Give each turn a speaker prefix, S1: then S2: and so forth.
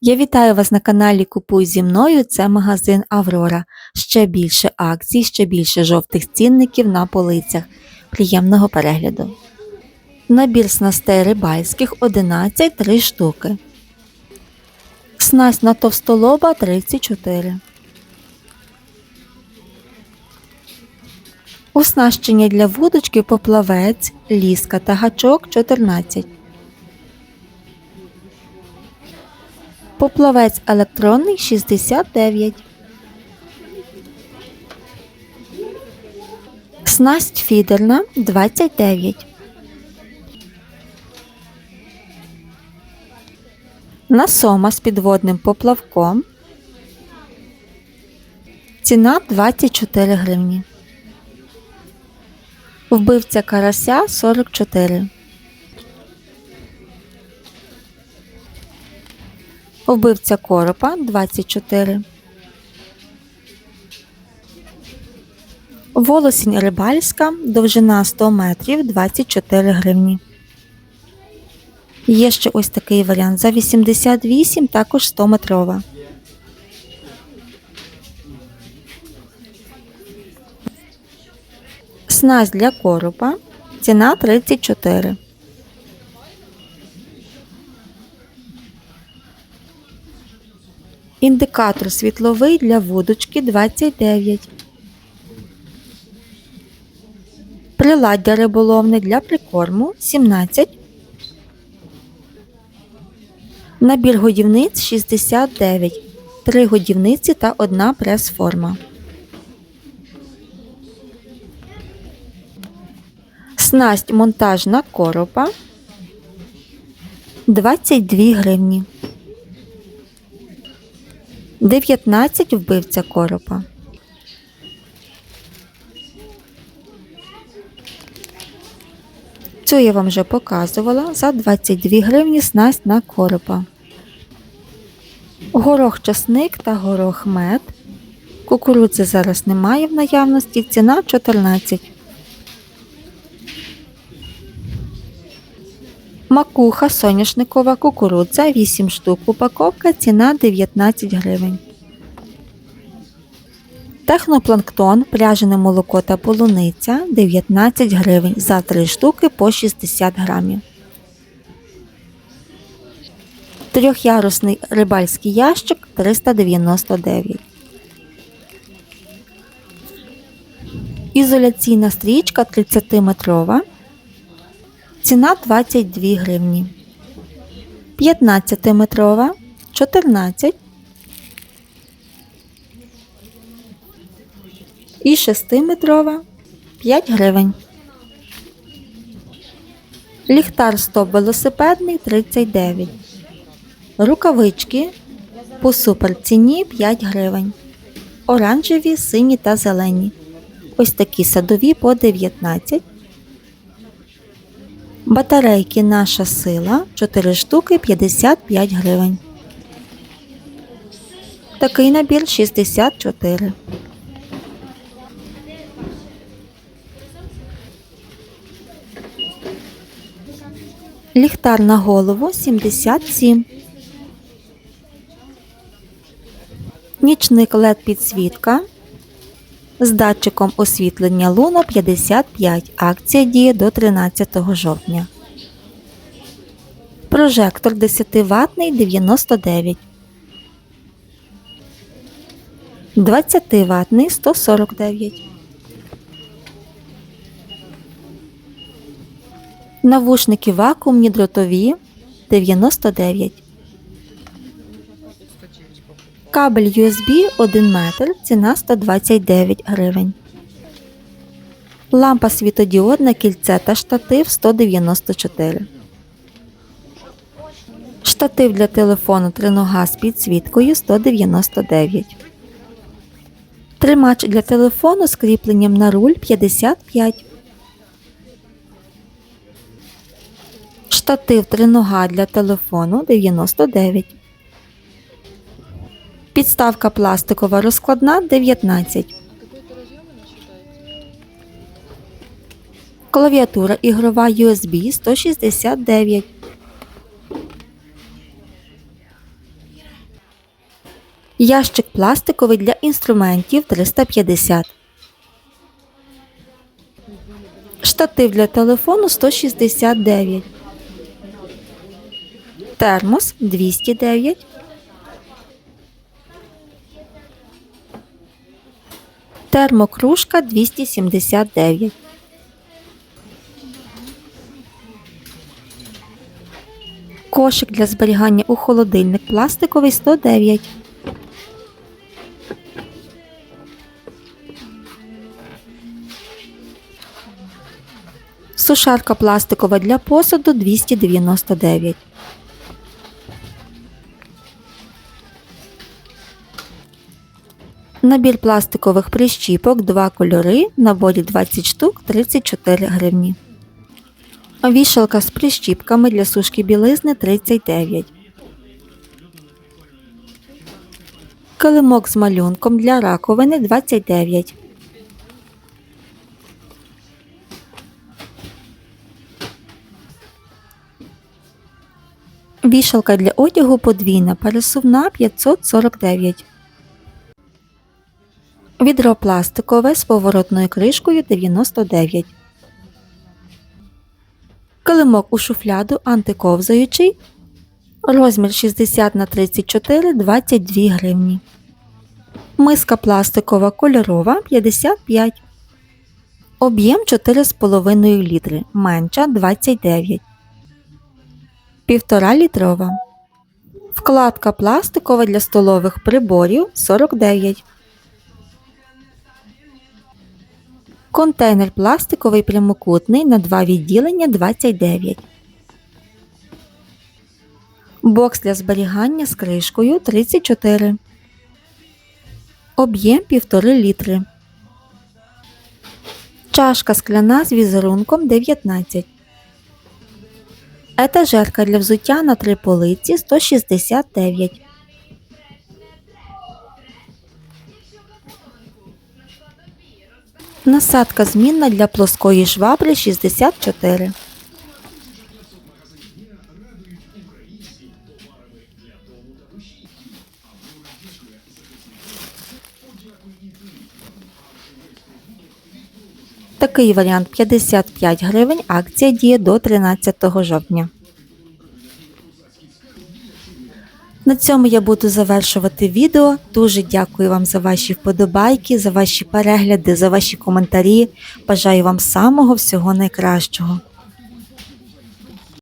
S1: Я вітаю вас на каналі Купуй зі мною. Це магазин Аврора. Ще більше акцій, ще більше жовтих цінників на полицях. Приємного перегляду. Набір снастей рибальських 11 3 штуки. Снасть на товстолоба 34. Оснащення для вудочки поплавець, ліска та гачок 14. Поплавець електронний 69. Снасть фідерна 29. Насома з підводним поплавком. Ціна 24 гривні. Вбивця карася 44. Вбивця коропа 24. Волосінь рибальська, довжина 100 метрів 24 гривні. Є ще ось такий варіант за 88, також 100 метрова. Снасть для коропа. Ціна 34. Індикатор світловий для вудочки 29. Приладдя риболовне для прикорму 17. Набір годівниць 69. Три годівниці та одна прес-форма. Снасть монтажна коропа 22 гривні. 19 вбивця коропа. Цю я вам вже показувала за 22 гривні снасть на коропа. Горох часник та горох мед. Кукурудзи зараз немає в наявності, ціна 14. Макуха соняшникова кукурудза 8 штук. Упаковка ціна 19 гривень. Технопланктон, пляжене молоко та полуниця 19 гривень за 3 штуки по 60 грамів. Трьохярусний рибальський ящик 399. Ізоляційна стрічка 30-метрова. Ціна 22 гривні. 15-метрова 14. І 6-метрова 5 гривень. Ліхтар стоп велосипедний 39. Рукавички по суперціні 5 гривень. Оранжеві, сині та зелені. Ось такі садові по 19. Батарейки Наша сила 4 штуки 55 гривень. Такий набір 64. Ліхтар на голову 77. Нічник LED підсвітка з датчиком освітлення Луна 55. Акція діє до 13 жовтня. Прожектор 10 ватний 99. 20 ватний 149. Навушники вакуумні дротові 99. Кабель USB 1 метр, ціна 129 гривень. Лампа світодіодна кільце та штатив 194. Штатив для телефону тринога з підсвіткою 199. Тримач для телефону з кріпленням на руль 55. Штатив тринога для телефону 99. Підставка пластикова розкладна 19. Клавіатура ігрова USB 169. Ящик пластиковий для інструментів 350. Штатив для телефону 169. Термос 209. Термокружка 279. Кошик для зберігання у холодильник пластиковий 109. Сушарка пластикова для посуду 299. Набір пластикових прищіпок 2 кольори, наборі 20 штук 34 гривні. Вішалка з прищіпками для сушки білизни 39. Килимок з малюнком для раковини 29. Вішалка для одягу подвійна пересувна 549. Відро пластикове з поворотною кришкою 99. Килимок у шуфляду антиковзаючий. Розмір 60 на 34 22 гривні. Миска пластикова кольорова 55. Об'єм 4,5 літри. Менша 29. Півтора літрова. Вкладка пластикова для столових приборів 49. Контейнер пластиковий прямокутний на два відділення 29. Бокс для зберігання з кришкою 34. Об'єм 1,5 літри. Чашка скляна з візерунком 19. Етажерка для взуття на три полиці 169. Насадка змінна для плоскої швабри 64. Такий варіант 55 гривень. Акція діє до 13 жовтня. На цьому я буду завершувати відео. Дуже дякую вам за ваші вподобайки, за ваші перегляди, за ваші коментарі. Бажаю вам самого всього найкращого.